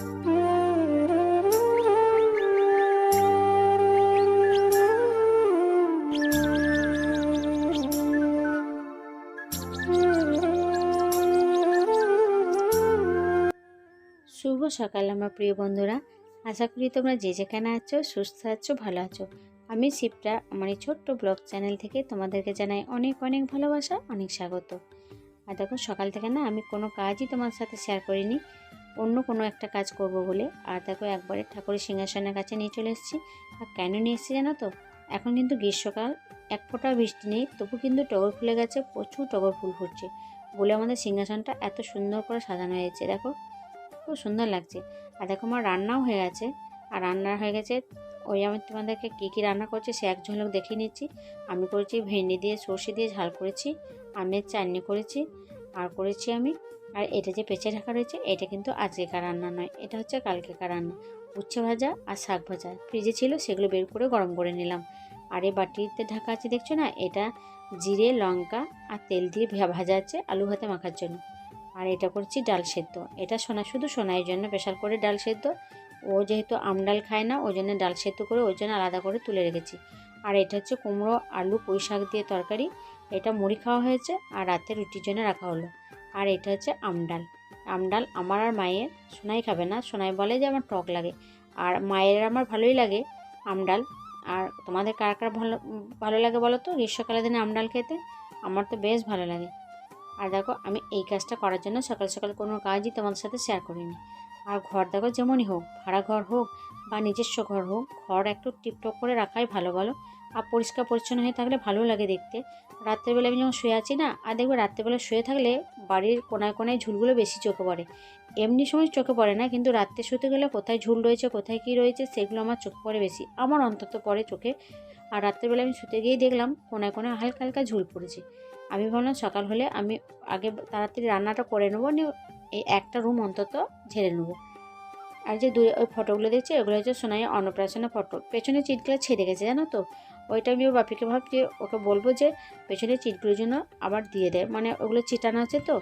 শুভ সকাল, আমার প্রিয় বন্ধুরা। আশা করি তোমরা যে যেখানে আছো, সুস্থ আছো, ভালো আছো। আমি শিবরা আমার এই ছোট্ট ব্লগ চ্যানেল থেকে তোমাদেরকে জানাই অনেক অনেক ভালোবাসা, অনেক স্বাগত। আর দেখো, সকাল থেকে না আমি কোনো কাজই তোমার সাথে শেয়ার করিনি। অন্য কোনো একটা কাজ করব বলে। আর দেখো একবারে ঠাকুরের সিংহাসনের কাছে নিয়ে চলে এসেছি। আর কেন নিয়ে এসেছি জানো তো? এখন কিন্তু গ্রীষ্মকাল, এক ফোঁটা বৃষ্টি নেই, তবু কিন্তু টগর ফুলে গেছে প্রচুর টগর ফুল ফুটছে বলে আমাদের সিংহাসনটা এত সুন্দর করে সাজানো হয়েছে, দেখো। খুব সুন্দর লাগছে। আর দেখো আমার রান্নাও হয়ে গেছে। আর রান্না হয়ে গেছে, ওই আমি তোমাদেরকে কী কী রান্না করছি সে এক ঝলক দেখিয়ে নিচ্ছি। আমি করেছি ভেন্ডি দিয়ে সর্ষে দিয়ে ঝাল করেছি, আমের চাটনি করেছি, আর করেছি আমি আর এটা যে পেঁচে ঢাকা রয়েছে, এটা কিন্তু আজকেকার রান্না নয়। এটা হচ্ছে কালকেকার রান্না। উচ্ছে ভাজা আর শাক ভাজা। ফ্রিজে ছিল, সেগুলো বের করে গরম করে নিলাম। আর এই বাটিতে ঢাকা আছে, দেখছ না? এটা জিরে, লঙ্কা আর তেল দিয়ে ভাজা আছে আলু ভাতে মাখার জন্য। আর এটা করছি ডাল সেদ্ধ। এটা সোনা, শুধু সোনাইয়ের জন্য স্পেশাল করে ডাল সেদ্ধ। ও যেহেতু আমডাল খায় না, ওই জন্য ডাল সেদ্ধ করে ওই জন্য আলাদা করে তুলে রেখেছি। আর এটা হচ্ছে কুমড়ো, আলু, পুঁই শাক দিয়ে তরকারি। এটা মুড়ি খাওয়া হয়েছে আর রাতে রুটির জন্য রাখা হলো। আর এটা হচ্ছে আমডাল আমডাল আমার আর মায়ের, সোনাই খাবে না, সোনাই বলে যে আমার টক লাগে। আর মায়ের আমার ভালোই লাগে আমডাল আর তোমাদের কার কার ভালো ভালো লাগে বলো তো? গ্রীষ্মকালের দিনে আমডাল খেতে? আমার তো বেশ ভালো লাগে। আর দেখো, আমি এই কাজটা করার জন্য সকাল সকাল কোনো কাজই তোমাদের সাথে শেয়ার করিনি। আর ঘর দেখো যেমনই হোক, ভাড়া ঘর হোক বা নিজস্ব ঘর হোক, ঘর একটু টিপটপ করে রাখাই ভালো বলো? আর পরিষ্কার পরিচ্ছন্ন হয়ে থাকলে ভালো লাগে দেখতে। রাত্রেবেলা আমি যখন শুয়ে আছি না, আর দেখবে রাত্রেবেলা শুয়ে থাকলে বাড়ির কোনায় কোনায় ঝুলগুলো বেশি চোখে পড়ে। এমনি সময় চোখে পড়ে না, কিন্তু রাত্রে শুতে গেলে কোথায় ঝুল রয়েছে, কোথায় কী রয়েছে, সেগুলো আমার চোখে পড়ে বেশি। আমার অন্তত পড়ে চোখে। আর রাত্রেবেলা আমি শুতে গিয়েই দেখলাম কোনায় কোনায় হালকা হালকা ঝুল পড়েছে। আমি ভাবলাম সকাল হলে আমি আগে তাড়াতাড়ি রান্নাটা করে নেব, নিয়ে এই একটা রুম অন্তত ঝেড়ে নেব। আর যে দূরে ওই ফটোগুলো দেখছি, ওগুলো হচ্ছে সোনাই অন্নপ্রাশনের ফটো। পেছনে চিটগুলো ছেড়ে গেছে, জানো তো? ওইটা আমি ওর বাপিকে ভাবছি, ওকে বলব যে পেছনে চিটগুলোর জন্য আবার দিয়ে দেয়। মানে ওগুলো চিটানো আছে তো।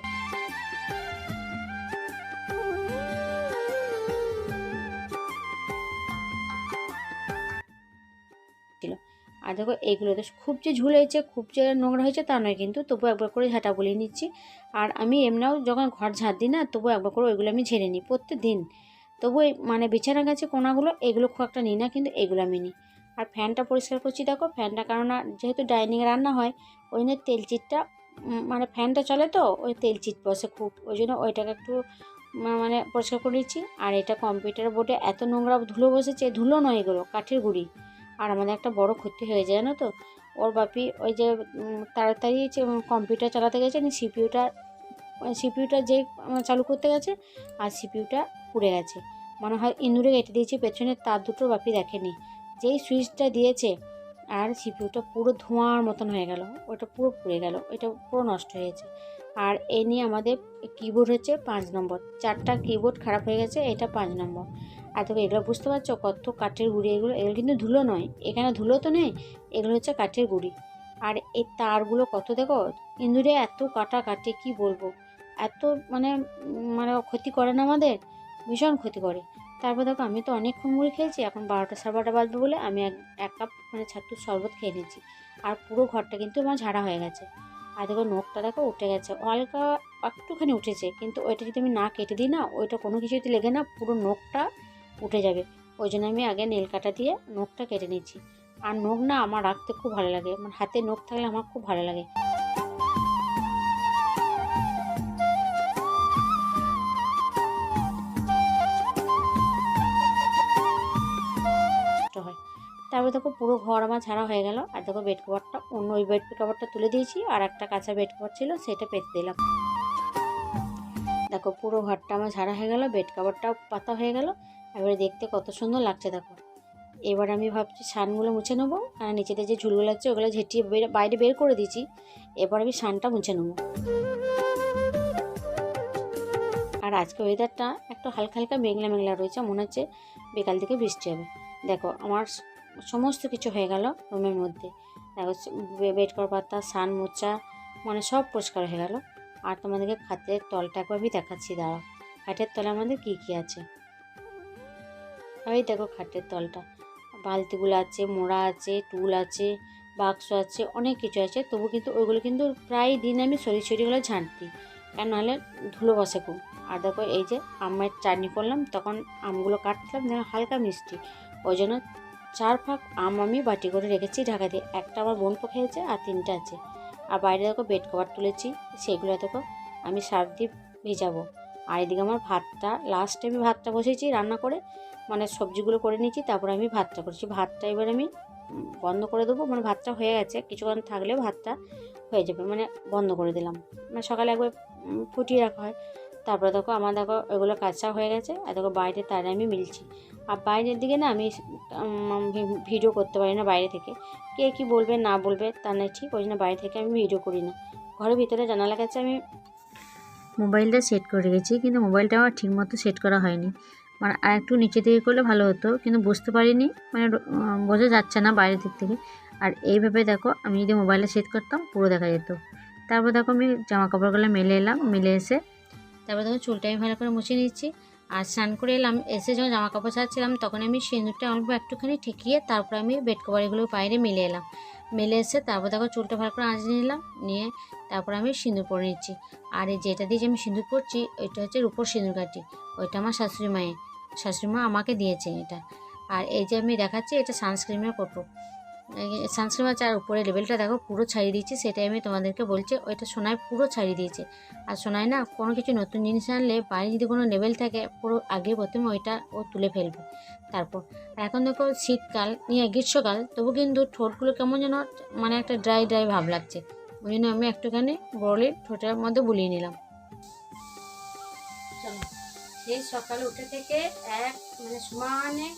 আর দেখো, এইগুলো তো খুব যে ঝুল হয়েছে, খুব যে নোংরা হয়েছে তা নয় কিন্তু, তবু একবার করে ঝাঁটা বলিয়ে নিচ্ছি। আর আমি এমনিও যখন ঘর ঝাঁট দিই না, তবু একবার করে ওইগুলো আমি ঝেড়ে নিই প্রত্যেক দিন তবু মানে বিছানা গাছে কোনাগুলো, এগুলো খুব একটা নিই না, কিন্তু এগুলো আমি নিই। আর ফ্যানটা পরিষ্কার করছি, দেখো ফ্যানটা কারণ যেহেতু ডাইনিংয়ে রান্না হয়, ওই জন্য তেল চিটটা মানে ফ্যানটা চলে তো, ওই তেল চিট বসে খুব, ওই জন্য ওইটাকে একটু মানে পরিষ্কার করে দিচ্ছি আর এটা কম্পিউটার বোর্ডে এত নোংরা ধুলো বসেছে, ধুলো নয় এগুলো, কাঠের গুঁড়ি। আর আমাদের একটা বড় ক্ষতি হয়ে যায়, জানো তো? ওর বাপি ওই যে তাড়াতাড়ি কম্পিউটার চালাতে গেছে সিপিউটা সিপিউটা যে চালু করতে গেছে, আর সিপিউটা পুড়ে গেছে। মনে হয় ইঁদুরে কেটে দিয়েছে, পেছনে তার দুটো বাপি দেখেনি। যেই সুইচটা দিয়েছে আর সিপিউটা পুরো ধোঁয়ার মতন হয়ে গেল, ওটা পুরো পুড়ে গেল, এটা পুরো নষ্ট হয়েছে আর এই নিয়ে আমাদের কিবোর্ড হচ্ছে পাঁচ নম্বর, চারটা কিবোর্ড খারাপ হয়ে গেছে, এটা পাঁচ নম্বর। আর তবে এগুলো বুঝতে পারছ? কত কাঠের গুঁড়ি, এগুলো এগুলো কিন্তু ধুলো নয়, এখানে ধুলো তো নেই, এগুলো হচ্ছে কাঠের গুঁড়ি। আর এই তারগুলো কত দেখো? ইঁদুরে এত কাটা কাটে কি বলব? এত মানে মানে ক্ষতি করে না আমাদের, ভীষণ ক্ষতি করে। তারপর দেখো, আমি তো অনেকক্ষণ মুড়ি খেয়েছি, এখন বারোটা সাড়ে বারোটা বাজবে বলে আমি এক এক কাপ মানে ছাতুর শরবত খেয়ে নিয়েছি। আর পুরো ঘরটা কিন্তু আমার ঝাড়া হয়ে গেছে। আর দেখো, নখটা দেখো, উঠে গেছে। হালকা একটুখানি উঠেছে, কিন্তু ওইটা যদি আমি না কেটে দিই না, ওইটা কোনো কিছু যদি লেগে না, পুরো নখটা উঠে যাবে। ওই জন্য আমি আগে নেল কাটা দিয়ে নখটা কেটে নিচ্ছি আর নখ না আমার রাখতে খুব ভালো লাগে। আমার হাতে নখ থাকলে আমার খুব ভালো লাগে। তারপরে দেখো পুরো ঘর আমার ছাড়া হয়ে গেল। আর দেখো বেড কভারটা অন্য ওই বেড কভারটা তুলে দিয়েছি। আর একটা কাঁচা বেড কভার ছিল, সেটা পেতে দিলাম। দেখো পুরো ঘরটা আমার ঝাড়া হয়ে গেল বেড কভারটাও পাতা হয়ে গেল। এবারে দেখতে কত সুন্দর লাগছে, দেখো। এবার আমি ভাবছি সানগুলো মুছে নেব। কারণ নিচেতে যে ঝুলগুলো আছে, ওগুলো ঝেঁটিয়ে বাইরে বের করে দিয়েছি। এবার আমি সানটা মুছে নেব। আর আজকে ওয়েদারটা একটু হালকা হালকা মেঘলা মেঘলা রয়েছে, মনে হচ্ছে বিকাল থেকে বৃষ্টি হবে। দেখো আমার সমস্ত কিছু হয়ে গেল রুমের মধ্যে। দেখো বেড করার পাতা সান মোচা মানে সব পরিষ্কার হয়ে গেল। আর তোমাদেরকে খাটের তলটা আমি দেখাচ্ছি, দাঁড়াও। খাটের তলে আমাদের কী কী আছে? এই দেখো খাটের তলটা। বালতিগুলো আছে, মোড়া আছে, টুল আছে, বাক্স আছে, অনেক কিছু আছে। তবু কিন্তু ওইগুলো কিন্তু প্রায় দিন আমি সরি সরিগুলো ঝাঁট দিই কেন নাহলে ধুলো বসে খুব। আর দেখো এই যে আমের চাটনি করলাম, তখন আমগুলো কাটলাম, যেন হালকা মিষ্টি। ওই জন্য চার ফাঁক আম আমি বাটি করে রেখেছি ঢাকা দিয়ে। একটা আমার বোন খেয়েছে আর তিনটা আছে। আর বাইরে দেখো বেড কভার তুলেছি, সেগুলো দেখো আমি সার্ফ দিয়ে ভেজাবো। আর এদিকে আমার ভাতটা লাস্টে আমি ভাতটা বসেছি রান্না করে মানে সবজিগুলো করে নিয়েছি, তারপর আমি ভাতটা করেছি। ভাতটা এবার আমি বন্ধ করে দেবো মানে ভাতটা হয়ে গেছে, কিছুক্ষণ থাকলে ভাতটা হয়ে যাবে মানে বন্ধ করে দিলাম। মানে সকালে একবার ফুটিয়ে রাখা হয়। তারপরে দেখো আমার দেখো ওইগুলো কাঁচা হয়ে গেছে আর দেখো বাইরে তার আমি মিলছি। আর বাইরের দিকে না আমি ভিডিও করতে পারি না বাইরে থেকে। কে কী বলবে না বলবে তা নয় ঠিক, ওই জন্য বাইরে থেকে আমি ভিডিও করি না। ঘরের ভিতরে জানালা কাছে আমি মোবাইলটা সেট করে রেখেছি, কিন্তু মোবাইলটা আমার ঠিকমতো সেট করা হয়নি। মানে আর একটু নিচে দিকে করলে ভালো হতো, কিন্তু বুঝতে পারিনি মানে বোঝা যাচ্ছে না বাইরের দিক থেকে। আর এইভাবে দেখো আমি যদি মোবাইলটা সেট করতাম পুরো দেখা যেত। তারপর দেখো আমি জামা কাপড়গুলো মেলে এলাম, মেলে এসে তারপর তখন চুলটা আমি ভালো করে মুছে নিচ্ছি আর স্নান করে এলাম, এসে যখন জামা কাপড় ছাড়ছিলাম, তখন আমি সিঁদুরটা অল্প একটুখানি ঠেকিয়ে তারপর আমি বেড কভার এগুলো বাইরে মেলে এলাম। মেলে এসে তারপর দেখো চুলটা ভালো করে আঁচড়ে নিলাম, নিয়ে তারপর আমি সিঁদুর পরে নিচ্ছি। আর এই যেটা দিয়ে যে আমি সিঁদুর পরছি, ওইটা হচ্ছে রূপোর সিঁদুর কাঠি। ওইটা আমার শাশুড়ি মায়ের, শাশুড়ি মা আমাকে দিয়েছেন এটা। আর এই যে আমি দেখাচ্ছি, এটা সানস্ক্রিমের ফটো। সানস্ক্রিম আছে আর উপরে লেভেলটা দেখো, পুরো ছাড়িয়ে দিয়েছি সেটাই আমি তোমাদেরকে বলছি, ওইটা সোনায় পুরো ছাড়িয়ে দিয়েছে। আর সোনায় না কোনো কিছু নতুন জিনিস আনলে বাইরে যদি কোনো লেভেল থাকে, পুরো আগে প্রথমে ওইটা ও তুলে ফেলবে। তারপর, আর এখন দেখো শীতকাল, নিয়ে গ্রীষ্মকাল, তবু কিন্তু ঠোঁটগুলো কেমন যেন মানে একটা ড্রাই ড্রাই ভাব লাগছে। ওই জন্য আমি একটুখানি বরলির ঠোঁটের মধ্যে বুলিয়ে নিলাম। সেই সকালে উঠে থেকে এক মানে সমানে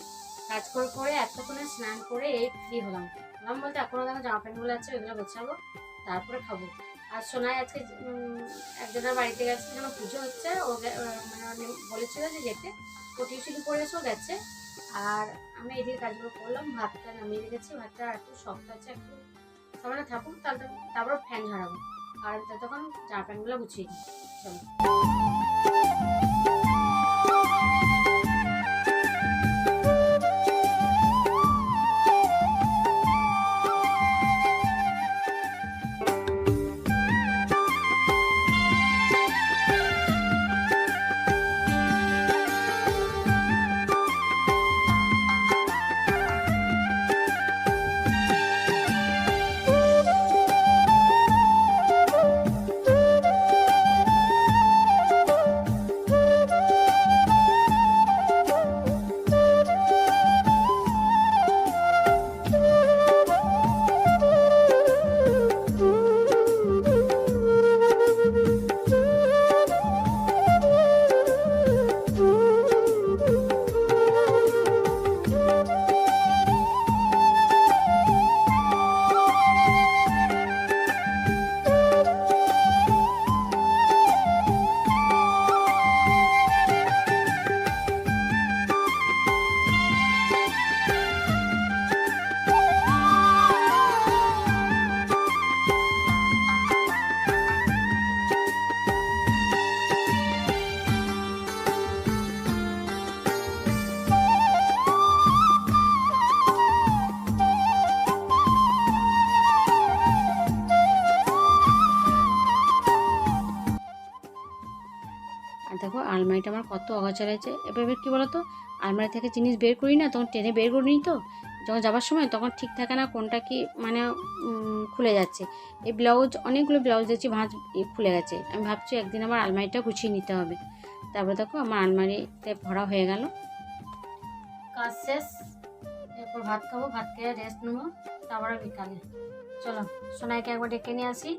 কাজ করে করে এতক্ষণে স্নান করে এই ফ্রি হলাম। হলাম বলতে এখনও দেখো জামা প্যান্টগুলো আছে, ওইগুলো গোছাবো, তারপরে খাব। আর সোনাই আজকে একজনের বাড়িতে গেছে যেন পুজো হচ্ছে, ও মানে বলেছিল যে যেতে ও টিউশনি করে এসেও গেছে। আর আমি এদিকে কাজগুলো করলাম, ভাতটা নামিয়ে রেখেছি, ভাতটা একটু শক্ত আছে, একটু সামান্য থাকুক তারপর তারপর ফ্যান ঝাড়াবো আর ততক্ষণ জামা প্যান্টগুলো গুছিয়ে দিই চলো। কত অগোছাল হয়েছে। এবার কী বলতো? আলমারি থেকে জিনিস বের করি না, তখন টেনে বের করি তো। যখন যাবার সময় তখন ঠিক থাকে না কোনটা কি মানে খুলে যাচ্ছে। এই ব্লাউজ অনেকগুলো ব্লাউজ দেখছি ভাঁজ খুলে গেছে। আমি ভাবছি একদিন আমার আলমারিটা গুছিয়ে নিতে হবে। তারপরে দেখো আমার আলমারিতে ভরা হয়ে গেল। কাজ শেষ। এরপর ভাত খাব, ভাত খেয়ে রেস্ট নেব। তারপরে বিকালে চলো, সোনাইকে একবার ডেকে নিয়ে আসি।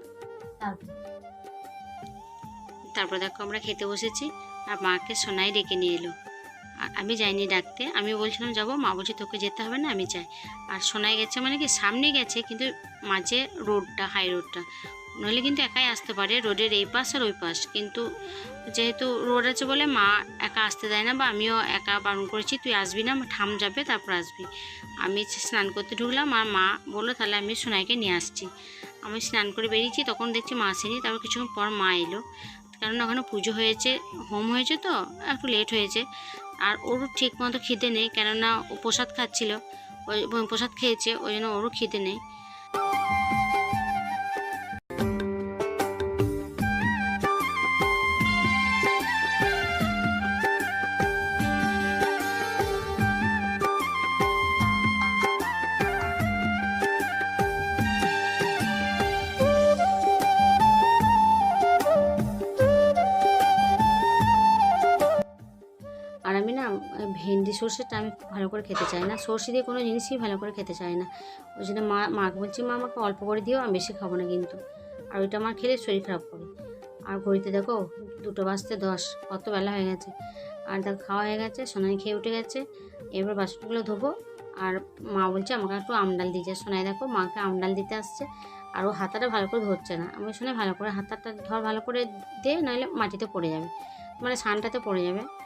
তারপর। তারপর দেখো আমরা খেতে বসেছি। আর মাকে সোনাই ডেকে নিয়ে এলো। আমি যাইনি ডাকতে। আমি বলছিলাম, যাব, মা বলছে তোকে যেতে হবে না, আমি যাই। আর সোনাই গেছে মানে কি, সামনে গেছে, কিন্তু মাঝে রোডটা, হাই রোডটা। নইলে কিন্তু একাই আসতে পারে, রোডের এই পাশ আর ওই পাশ। কিন্তু যেহেতু রোড আছে বলে মা একা আসতে দেয় না বা আমিও একা বারণ করেছি, তুই আসবি না ঠাম যাবে, তারপর আসবি। আমি স্নান করতে ঢুকলাম, আর মা বলল, তাহলে আমি সোনাইকে নিয়ে আসছি। আমি স্নান করে বেরিয়েছি, তখন দেখছি মা আসেনি, তারপর কিছুক্ষণ পর মা এলো। কারণ ওখানে পুজো হয়েছে, হোম হয়েছে তো, একটু লেট হয়েছে। আর ওরও ঠিক মতো খিদে নেই, কেননা ও প্রসাদ খাচ্ছিল। ওই প্রসাদ খেয়েছে, ওই জন্য ওরও খিদে নেই। সর্ষেটা আমি ভালো করে খেতে চাই না। সর্ষে দিয়ে কোনো জিনিসই ভালো করে খেতে চাই না। ওই জন্য মা মাকে বলছি, মা, আমাকে অল্প করে দিও, আমি বেশি খাব না কিন্তু। আর ওইটা আমার খেলে শরীর খারাপ করে। আর ঘড়িতে দেখো, দুটো বাজতে দশ কত বেলা হয়ে গেছে। আর দেখো, খাওয়া হয়ে গেছে, সোনাই খেয়ে উঠে গেছে। এবার বাসনগুলো ধোবো। আর মা বলছে, আমাকে একটু আমডাল দিয়েছে সোনাই দেখো, মাকে আমডাল দিতে আসছে। আর ও হাতাটা ভালো করে ধরছে না। আমি শোনে ভালো করে হাতাটা ধর, ভালো করে দে নইলে মাটিতে পড়ে যাবে। মানে সানটাতে পড়ে যাবে।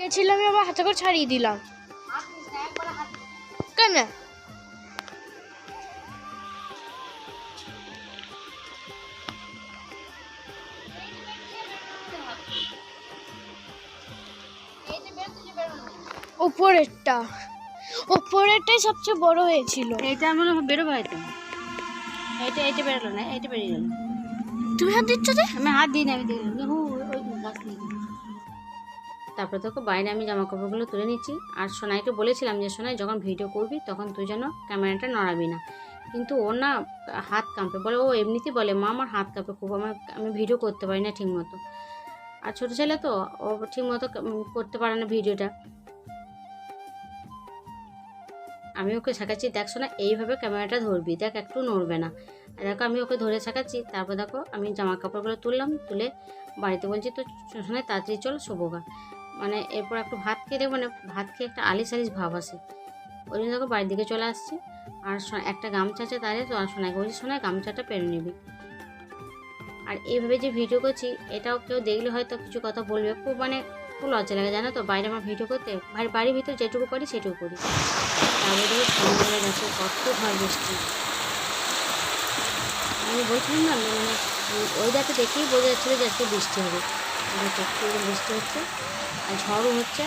গেছিলাম আমি আবার হাতে করে ছাড়িয়ে দিলাম। কেন? ওপরেরটা ওপরেরটাই সবচেয়ে বড় হয়েছিল। এইটা আমার বেরোবো হয়তো এইটা এইটা বেরোলো না এইটা বেরিয়ে গেল। তুমি হাত দিচ্ছ যে? আমি হাত দিই না আমি দেখলাম যে ওই গাছ নিয়ে গেল। তারপরে দেখো বাইরে আমি জামা কাপড়গুলো তুলে নিচ্ছি। আর সোনাইকে বলেছিলাম যে, সোনাই, যখন ভিডিও করবি, তখন তুই যেন ক্যামেরাটা নড়াবি না। কিন্তু ও না হাত কাঁপে। বলে, ও এমনিতেই বলে, মা, আমার হাত কাঁপে খুব, আমার, আমি ভিডিও করতে পারি না ঠিক মতো আর ছোটো ছেলে তো, ও ঠিক মতো করতে পারে না ভিডিওটা। আমি ওকে শেখাচ্ছি, দেখ শোনা এইভাবে ক্যামেরাটা ধরবি, দেখ একটু নড়বে না। আর দেখো, আমি ওকে ধরে শেখাচ্ছি, তারপর দেখো, আমি জামা কাপড়গুলো তুললাম, তুলে বাড়িতে বলছি, তো শোনায় তাড়াতাড়ি চল শোবোগা মানে এরপর একটু ভাত খেয়ে দেখব না ভাত খেয়ে একটা আলিস আলিস ভাব আসে। ওই জন্য দেখো বাড়ির দিকে চলে আসছি। আর একটা গামছা আছে তারে তো সোনাকে বলছি শোনায় গামছাটা পেরে নিবি। আর এইভাবে যে ভিডিও করছি, এটাও কেউ দেখলে হয়তো কিছু কথা বলবে। খুব মানে খুব লজ্জা লাগে, জানো তো? বাইরে আমার ভিডিও করতে বাড়ির ভিতর যেটুকু পারি সেটুকু করি। তারপরে দেখো সন্ধ্যাবেলা গেছে কত ঝড় বৃষ্টি। আমি বলছিলাম না মানে ওয়েদারটা দেখেই বোঝা যাচ্ছিল যে আজকে বৃষ্টি হবে। বৃষ্টি হচ্ছে। আর ঝড়ও হচ্ছে।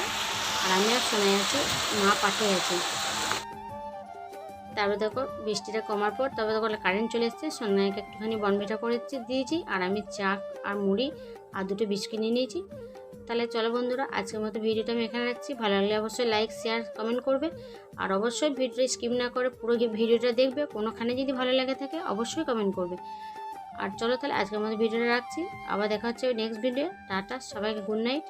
আর আমি আর শোনা যাচ্ছি মা পাঠে গেছে তারপরে দেখো, বৃষ্টিটা কমার পর তবে দেখো কারেন্ট চলে এসছে। সোনাইকে একটুখানি বনবিটা করে দিয়েছি। আর আমি চা আর মুড়ি আর দুটো বিস্কিট নিয়ে নিয়েছি। তাহলে চলো বন্ধুরা, আজকের মতো ভিডিওটা আমি এখানে রাখছি। ভালো লাগলে অবশ্যই লাইক শেয়ার কমেন্ট করবে। আর অবশ্যই ভিডিওটা স্কিপ না করে পুরো ভিডিওটা দেখবে। কোনোখানে যদি ভালো লেগে থাকে, অবশ্যই কমেন্ট করবে। আর চলো তাহলে আজকের মতো ভিডিওটা রাখছি। আবার দেখা হচ্ছে নেক্সট ভিডিও টাটা, সবাইকে গুড নাইট